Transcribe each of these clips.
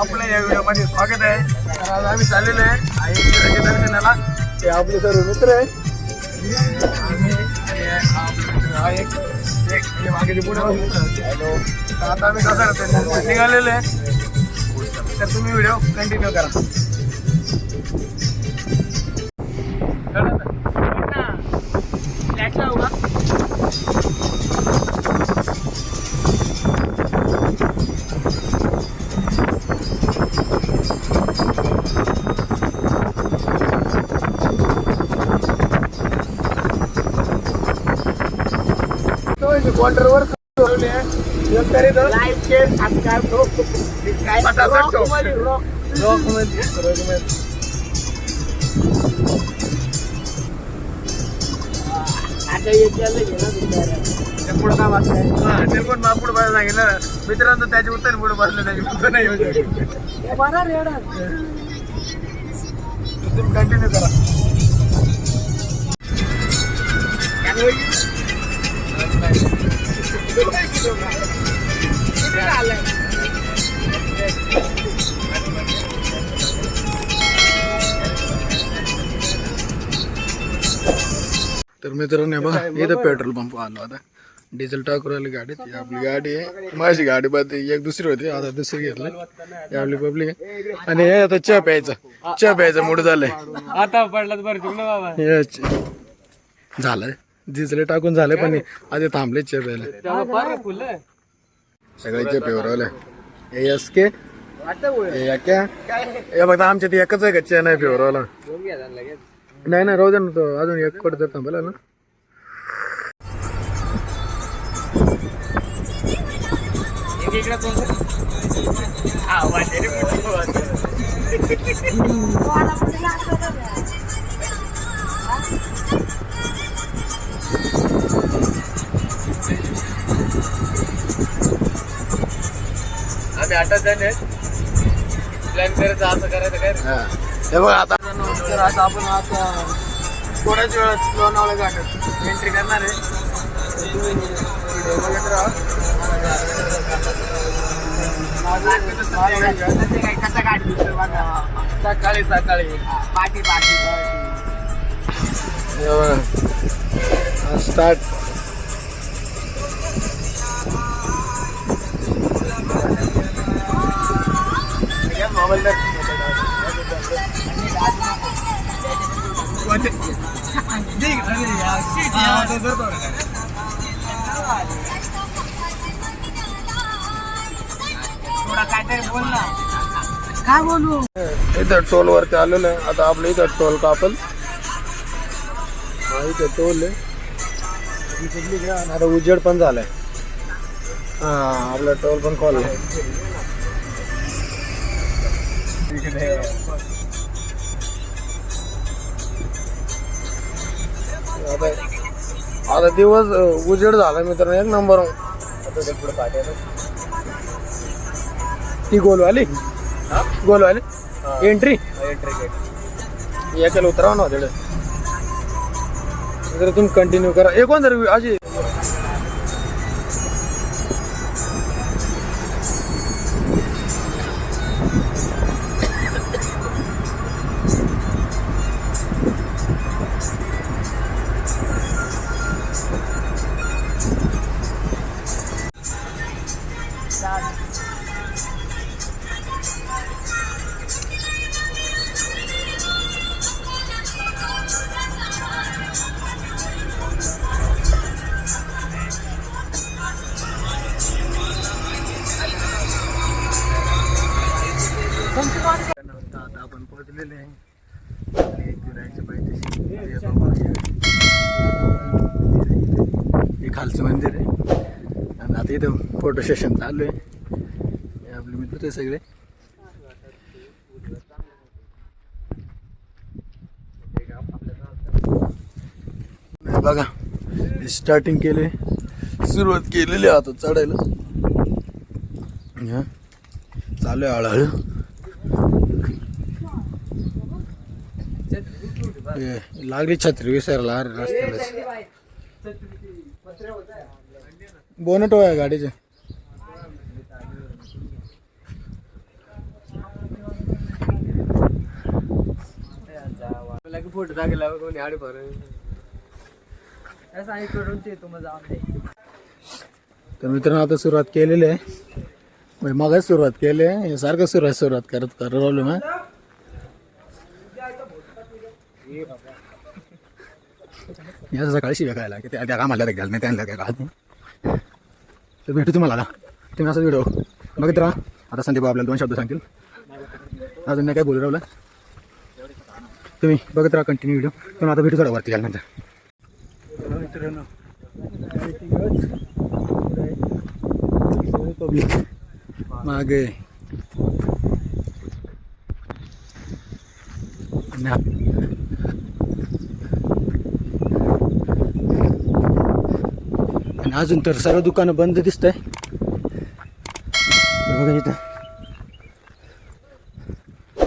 आपल्या या व्हिडिओमध्ये स्वागत आहे. तर आज आम्ही चाललेलो आहे. आई मंदिराच्या दर्शनाला ते आपले सर्व मित्र आहे आम्ही हा एक एक हे मागे पुढे हॅलो आता आम्ही कसं निघालेलो आहे. तर तुम्ही व्हिडिओ कंटिन्यू करा. ते. पुढं काम असतं ते पण मग पुढं बघायला सांगितलं? मित्रांनो त्याचे उत्तर पुढे बसले त्याचे उत्तर नाही. तुम्ही कंटिन्यू करा. किती झालंय? तर मित्रांनो बघा इथं पेट्रोल पंप आलो आता. डिझेल टाकून राहिली गाडीत आपली गाडी आहे. माझी गाडी बद एक दुसरी होती. आता दुसरी घेतली. आपली पब्लिक आहे. आणि हे आता चहा प्यायचा. चहा प्यायचा मूड झालंय. आता पडलात बरं हे झालंय. डिझेल टाकून झालंय पण आधी थांबले बरं फुलं सगळे आले हे एस के? हे या क्या? बघा आमच्या ते एकच आहे का? चहा नाही लगेच. नाही ना राहू दे ना तो. अजून एक कोट जर थांबला ना. एक आम्ही आठच जण आहेत प्लॅन करायचं असं करायचं काय? हा. हे बघ आता तर आता आपण आता थोड्याच वेळात लोणावळा घाटात एंट्री करणार आहे तर तुम्ही व्हिडिओ बघत राहा माझं- कसं बघा. सकाळी सकाळी पाठी पाठी स्टार्ट काय बोलू इथं टोल वरती आलो आहे. आता आपलं इथं टोल कापल. हा इथं टोल आहे. उजेड पण झालाय. हा आपला टोल पण कॉल आहे आता आता दिवस उजेड झाला मित्रांनो. एक नंबर ती गोलवाली? गोलवाली? एंट्री याच्याला उतरावं ना तिकडे जर तुम्ही कंटिन्यू करा. एक कोण जर अशी हे खालचं मंदिर आहे. आणि आता इथं फोटो सेशन चालू आहे. हे आपले मित्र आहे सगळे. बघा स्टार्टिंग केले. सुरुवात केलेली आहे आता चढायला. चालू आहे हळूहळू लागली छत्री विसरला बोनट आहे गाडीचे. फोटो टाकला कोणी आडे असं जाऊन तर मित्रांनो आता सुरुवात केलेली आहे. म्हणजे मगच सुरुवात केली आहे. सारखं सुरुवात सुरुवात करत करावलं ना. या सकाळी शिव्या करायला की त्या त्या कामाला घ्यायला नाही त्यांना काय खात नाही तर भेटू तुम्हाला आता. तुम्ही असा व्हिडिओ बघत राहा. आता संदीप भाऊ आपल्याला दोन शब्द सांगतील. अजून नाही काय बोलू राहिलं. तुम्ही बघत राहा कंटिन्यू व्हिडिओ तुम्ही आता भेटू थोडा वरती घ्याल नंतर. पब्लिक मागे. आणि आप- आणि अजून तर सर्व दुकानं बंद दिसत आहे बघा इथं.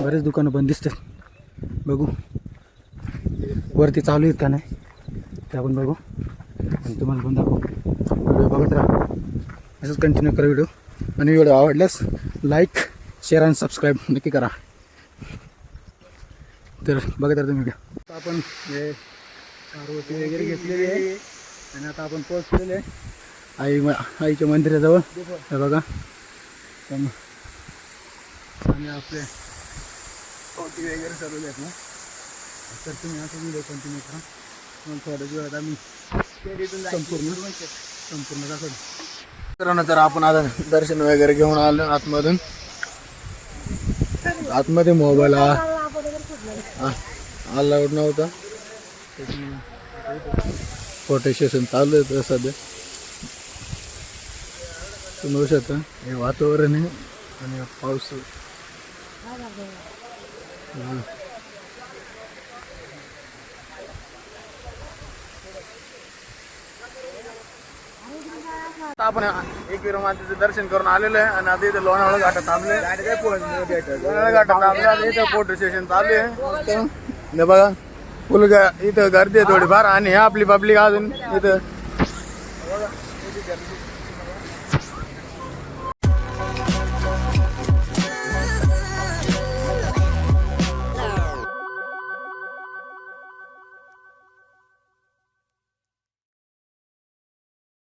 बरेच दुकानं बंद दिसतात बघू. वरती चालू आहेत का नाही ते आपण बघू. आणि तुम्हाला पण दाखवू. व्हिडिओ बघत राहा. असंच कंटिन्यू करा व्हिडिओ. आणि व्हिडिओ आवडल्यास लाईक शेअर आणि सबस्क्राईब नक्की करा. तर बघत राहा तुम्ही व्हिडिओ आपण हे वगैरे घेतलेली आहे. आणि आता आपण पोहोचलेले आई आईच्या मंदिराजवळ. हे बघा. पण आणि आपले पावती वगैरे चालवले आहेत ना. तर तुम्ही असं व्हिडिओ कंटिन्यू करा. मग थोड्याच वेळात आम्ही संपूर्ण संपूर्ण दाखवतो. मित्रांनो तर आपण आता दर्शन वगैरे घेऊन आलो आतमधून. आतमध्ये मोबाईल अलाउड नव्हता. फोटो सेशन चालू आहे सध्या. तुम्ही बघू शकता हे वातावरण आहे आणि पाऊस आपण एकविरा मातेचं दर्शन करून आलेलो आहे आणि आता इथे लोणावळा घाटात थांबले. लोणावळा घाटात थांबले आता इथं फोटो सेशन चालू आहे. बघा. फुल इथं गर्दी आहे थोडीफार आणि हे आपली पब्लिक अजून इथं.